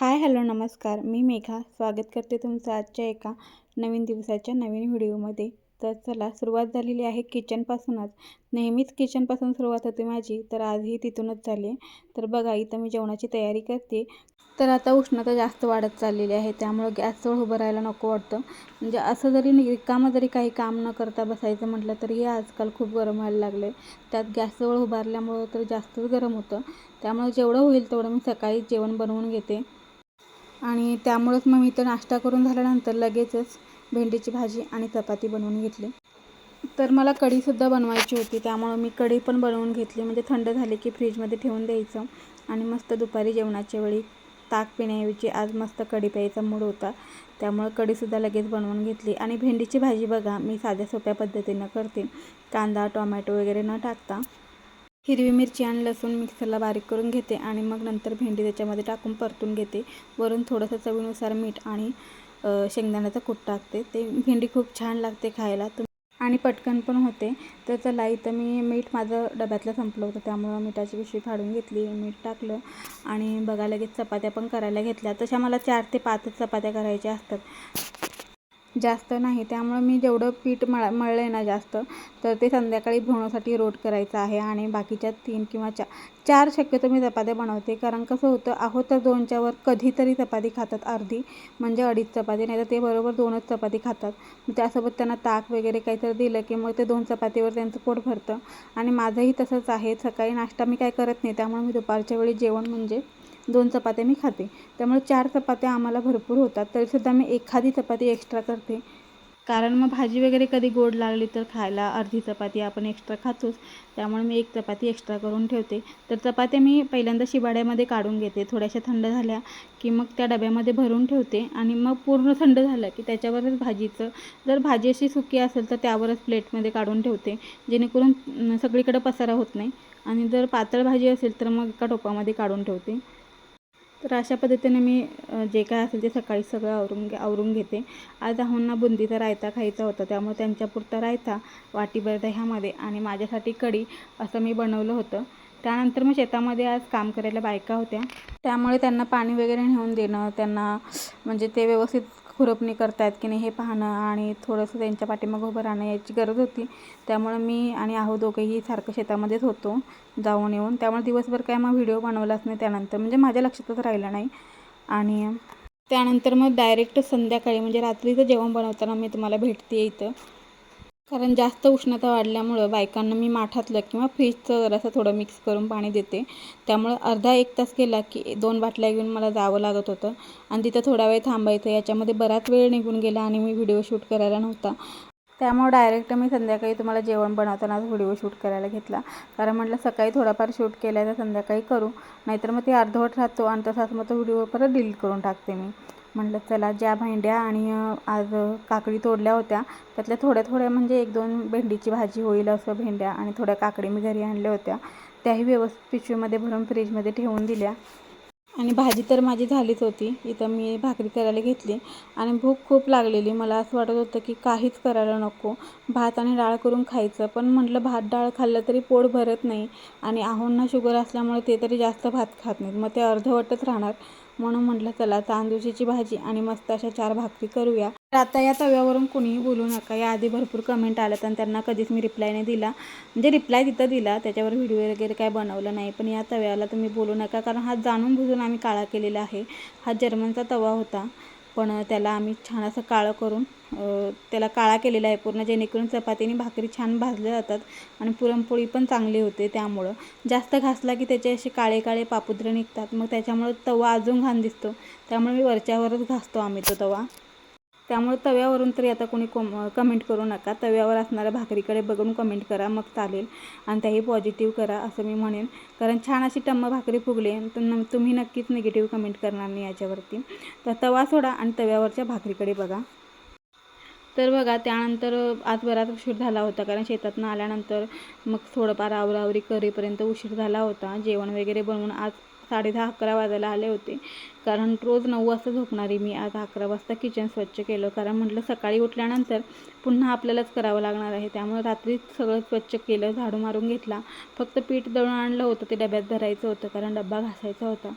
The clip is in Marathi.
हाय हॅलो नमस्कार. मी मेघा. स्वागत करते तुमचं आजच्या एका नवीन दिवसाच्या नवीन व्हिडिओमध्ये. तर चला सुरुवात झालेली आहे किचनपासूनच. नेहमीच किचनपासून सुरुवात होते माझी तर आजही तिथूनच झाली आहे. तर बघा इथं मी जेवणाची तयारी करते. तर आता उष्णता जास्त वाढत चाललेली आहे त्यामुळं गॅसजवळ उभं राहायला नको वाटतं. म्हणजे असं जरी रिकामं जरी काही काम न करता बसायचं म्हटलं तरी आजकाल खूप गरम व्हायला लागलं आहे. त्यात गॅसजवळ उभारल्यामुळं तर जास्तच गरम होतं. त्यामुळे जेवढं होईल तेवढं मी सकाळी जेवण बनवून घेते. आणि त्यामुळंच मग मी तर नाश्ता करून झाल्यानंतर लगेचच भेंडीची भाजी आणि चपाती बनवून घेतली. तर मला कढीसुद्धा बनवायची होती त्यामुळं मी कढी पण बनवून घेतली. म्हणजे थंड झाली की फ्रीजमध्ये ठेवून द्यायचं आणि मस्त दुपारी जेवणाच्या वेळी ताक पिण्याऐवजी आज मस्त कढी प्यायचा मूड होता. त्यामुळं कढीसुद्धा लगेच बनवून घेतली. आणि भेंडीची भाजी बघा मी साध्या सोप्या पद्धतीनं करते. कांदा टोमॅटो वगैरे न टाकता. हिरवी मिरची आणि लसूण मिक्सरला बारीक करून घेते आणि मग नंतर भेंडी त्याच्यामध्ये टाकून परतून घेते. वरून थोडंसं चवीनुसार मीठ आणि शेंगदाण्याचं कूट टाकते. ते भेंडी खूप छान लागते खायला. आणि पटकन पण होते. तर चला इथं मी मीठ माझं डब्यातलं संपलं होतं. त्यामुळं मिठाची पिशवी फाडून घेतली मीठ टाकलं आणि बघा लगेच चपात्या पण करायला घेतल्या. तशा मला चार ते पाचच चपात्या करायच्या असतात. जास्त नाही. त्यामुळं मी जेवढं पीठ मळ मळलं आहे ना जास्त तर ते संध्याकाळी भोवण्यासाठी रोट करायचं आहे आणि बाकीच्या तीन किंवा चा चार शक्यतो मी चपात्या बनवते. कारण कसं होतं आहो तर दोनच्यावर कधीतरी चपाती खातात अर्धी म्हणजे अडीच चपाती नाही तर ते बरोबर दोनच चपाती खातात. त्यासोबत त्यांना ताक वगैरे काहीतरी दिलं की मग ते दोन चपातीवर त्यांचं पोट भरतं. आणि माझंही तसंच आहे. सकाळी नाश्ता मी काय करत नाही. त्यामुळे मी दुपारच्या वेळी जेवण म्हणजे दोन चपात्या मी खाते. त्यामुळे चार चपात्या आम्हाला भरपूर होतात. तरीसुद्धा मी एखादी चपाती एक्स्ट्रा करते. कारण मग भाजी वगैरे कधी गोड लागली तर खायला अर्धी चपाती आपण एक्स्ट्रा खातोच. त्यामुळे मी एक चपाती एक्स्ट्रा करून ठेवते. तर चपात्या मी पहिल्यांदा शिबाड्यामध्ये काढून घेते. थोड्याशा थंड झाल्या की मग त्या डब्यामध्ये भरून ठेवते. आणि मग पूर्ण थंड झालं की त्याच्यावरच भाजीचं जर भाजी अशी सुकी असेल तर त्यावरच प्लेटमध्ये काढून ठेवते. जेणेकरून सगळीकडे पसारा होत नाही. आणि जर पातळ भाजी असेल तर मग एका टोपामध्ये काढून ठेवते. तर अशा पद्धतीने मी जे काय असेल ते सकाळी सगळं आवरून घे आवरून घेते. आज आहोंना बुंदीचा रायता खायचा होता त्यामुळे त्यांच्यापुरता रायता वाटीभर दह्यामध्ये आणि माझ्यासाठी कढी असं मी बनवलं होतं. त्यानंतर मग शेतामध्ये आज काम करायला बायका होत्या. त्यामुळे त्यांना पाणी वगैरे नेऊन देणं त्यांना म्हणजे ते व्यवस्थित खुरपणी करतायत की नाही हे पाहणं आणि थोडंसं त्यांच्या पाठीमागं उभं राहणं याची गरज होती. त्यामुळं मी आणि आहो दोघेही सारखं शेतामध्येच होतो जाऊन येऊन. त्यामुळे दिवसभर काय मग व्हिडिओ बनवलाच नाही त्यानंतर. म्हणजे माझ्या लक्षातच राहिलं नाही. आणि त्यानंतर मग डायरेक्ट संध्याकाळी म्हणजे रात्रीचं जेवण बनवताना मी तुम्हाला भेटते इथं. कारण जास्त उष्णता वाढल्यामुळं बायकांना मी माठातलं किंवा फ्रीजचं जरासं थोडं मिक्स करून पाणी देते. त्यामुळं अर्धा एक तास गेला की दोन बाटल्या घेऊन मला जावं लागत होतं. आणि तिथं थोडा वेळ थांबायचं. याच्यामध्ये बराच वेळ निघून गेला आणि मी व्हिडिओ शूट करायला नव्हता. त्यामुळे डायरेक्ट मी संध्याकाळी तुम्हाला जेवण बनवतानाच व्हिडिओ शूट करायला घेतला. कारण म्हटलं सकाळी थोडाफार शूट केला तर संध्याकाळी करू. नाहीतर मग ते अर्धवट राहतो आणि तसाच मग तो व्हिडिओ परत डिलीट करून टाकते मी. म्हटलं चला ज्या भेंड्या आणि आज काकडी तोडल्या होत्या त्यातल्या थोड्या थोड्या म्हणजे एक दोन भेंडीची भाजी होईल असं भेंड्या आणि थोड्या काकडी मी घरी आणल्या होत्या. त्याही व्यवस्थित पिशवीमध्ये भरून फ्रीजमध्ये ठेवून दिल्या. आणि भाजी तर माझी झालीच होती. इथं मी भाकरी करायला घेतली आणि भूक खूप लागलेली. मला असं वाटत होतं की काहीच करायला नको. भात आणि डाळ करून खायचं. पण म्हटलं भात डाळ खाल्लं तरी पोट भरत नाही आणि आहोंना शुगर असल्यामुळे ते तरी जास्त भात खात नाहीत. मग ते अर्धवटच राहणार. म्हणून म्हटलं चला तांदूळची भाजी आणि मस्त अशा चार भाकरी करूया. तर आता या तव्यावरून कुणीही बोलू नका. याआधी भरपूर कमेंट आल्यात आणि त्यांना कधीच मी रिप्लाय नाही दिला. म्हणजे रिप्लाय तिथं दिला त्याच्यावर व्हिडिओ वगैरे काय बनवलं नाही. पण या तव्याला तुम्ही बोलू नका कारण हा जाणून बुजून आम्ही काळा केलेला आहे. हा जर्मनचा तवा होता. पण त्याला आम्ही छान असं काळं करून त्याला काळा केलेला आहे पूर्ण जेणेकरून चपातीने भाकरी छान भाजल्या जातात आणि पुरणपोळी पण चांगली होते त्यामुळं. जास्त घासला की त्याचे असे काळे काळे पापुद्रे निघतात. मग त्याच्यामुळं तवा अजून घाण दिसतो. त्यामुळे मी वरच्यावरच घासतो आम्ही तो तवा. त्यामुळे तव्यावरून तरी आता कोणी कोम कमेंट करू नका. तव्यावर असणाऱ्या भाकरीकडे बघून कमेंट करा मग चालेल. आणि त्याही पॉझिटिव्ह करा असं मी म्हणेन. कारण छान अशी टम्म भाकरी फुगली तर तुम्ही नक्कीच निगेटिव्ह कमेंट करणार नाही याच्यावरती. तर तवा सोडा आणि तव्यावरच्या भाकरीकडे बघा. तर बघा त्यानंतर आज बराच उशीर झाला होता कारण शेतातनं आल्यानंतर मग थोडंफार आवरावरी करेपर्यंत उशीर झाला होता. जेवण वगैरे बनवून आज साडे दहा अकरा वाजायला आले होते. कारण रोज नऊ वाजता झोपणारी मी. आज अकरा वाजता किचन स्वच्छ केलं. कारण म्हटलं सकाळी उठल्यानंतर पुन्हा आपल्यालाच करावं लागणार आहे. त्यामुळे रात्री सगळं स्वच्छ केलं झाडू मारून घेतला. फक्त पीठ दळून आणलं होतं. ते डब्यात भरायचं होतं. कारण डब्बा घासायचा होता.